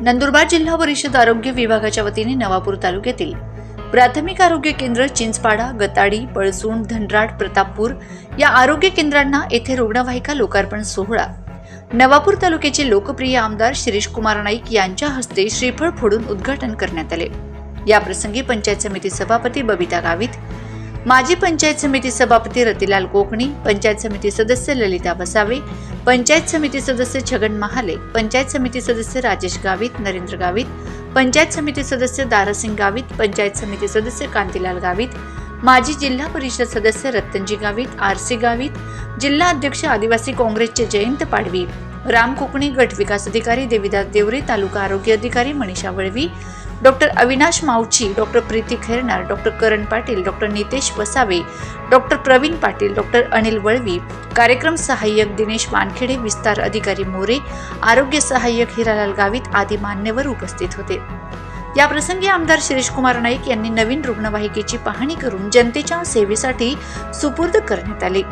नंदुरबार जिल्हा परिषद आरोग्य विभागाच्या वतीने नवापूर तालुक्यातील प्राथमिक आरोग्य केंद्र चिंचपाडा गताडी पळसूण धनराड प्रतापपूर या आरोग्य केंद्रांना येथे रुग्णवाहिका लोकार्पण सोहळा. नवापूर तालुक्याचे लोकप्रिय आमदार शिरीष कुमार नाईक यांच्या हस्ते श्रीफळ फोडून उद्घाटन करण्यात आले. या प्रसंगी पंचायत समिती सभापती बबिता गावित माजी पंचायत समिती सभापती रतिलाल कोकणी पंचायत समिती सदस्य ललिता बसावे पंचायत समिती सदस्य छगन महाले पंचायत समिती सदस्य राजेश गावित नरेंद्र गावित पंचायत समिती सदस्य दारासिंग गावित पंचायत समिती सदस्य कांतीलाल गावित माजी जिल्हा परिषद सदस्य रत्तनजी गावित आर सी गावित जिल्हा अध्यक्ष आदिवासी काँग्रेसचे जयंत पाडवी राम कोकणी गट विकास अधिकारी देविदास देवरे तालुका आरोग्य अधिकारी Manisha Valvi doctor Avinash Mavchi doctor Preeti Khairnar doctor Karan Patil doctor Nitesh Vasave doctor Pravin Patil doctor Anil Valvi कार्यक्रम सहाय्यक दिनेश वानखेडे विस्तार अधिकारी मोरे आरोग्य सहाय्यक हिरालाल गावित आदी मान्यवर उपस्थित होते. या प्रसंगी आमदार शिरीष कुमार नाईक यांनी नवीन रुग्णवाहिकेची पाहणी करून जनतेच्या सेवेसाठी सुपूर्द करण्यात आली.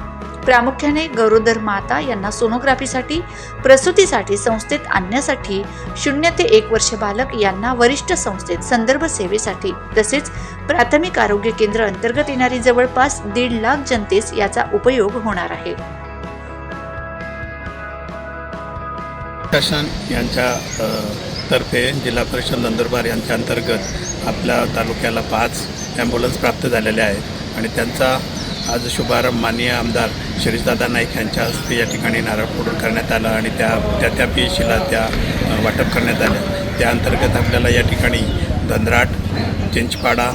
प्रामुख्याने गरोदर माता यांना सोनोग्राफीसाठी प्रसूतीसाठी संस्थेत आणण्यासाठी शून्य ते एक वर्ष बालक यांना वरिष्ठ संस्थेत संदर्भ सेवेसाठी तसेच प्राथमिक आरोग्य केंद्र अंतर्गत येणारी जवळपास दीड लाख जनतेस याचा उपयोग होणार आहे. शासन यांच्या तर्फे जिल्हा परिषद नंदुरबार यांच्या अंतर्गत आपल्या तालुक्याला पाच ॲम्ब्युलन्स प्राप्त झालेल्या आहेत आणि त्यांचा आज शुभारंभ माननीय आमदार शिरीषदादा नाईक यांच्या हस्ते या ठिकाणी नारळ फोडून करण्यात आला आणि त्या त्या त्या पी त्या वाटप करण्यात आल्या त्या अंतर्गत आपल्याला या ठिकाणी धनराट चिंचपाडा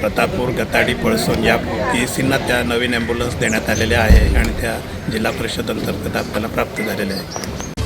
प्रतापूर गताडी पळसोन या पी सींना त्या नवीन ॲम्ब्युलन्स देण्यात आलेल्या आहे आणि त्या जिल्हा परिषद अंतर्गत आपल्याला प्राप्त झालेल्या आहे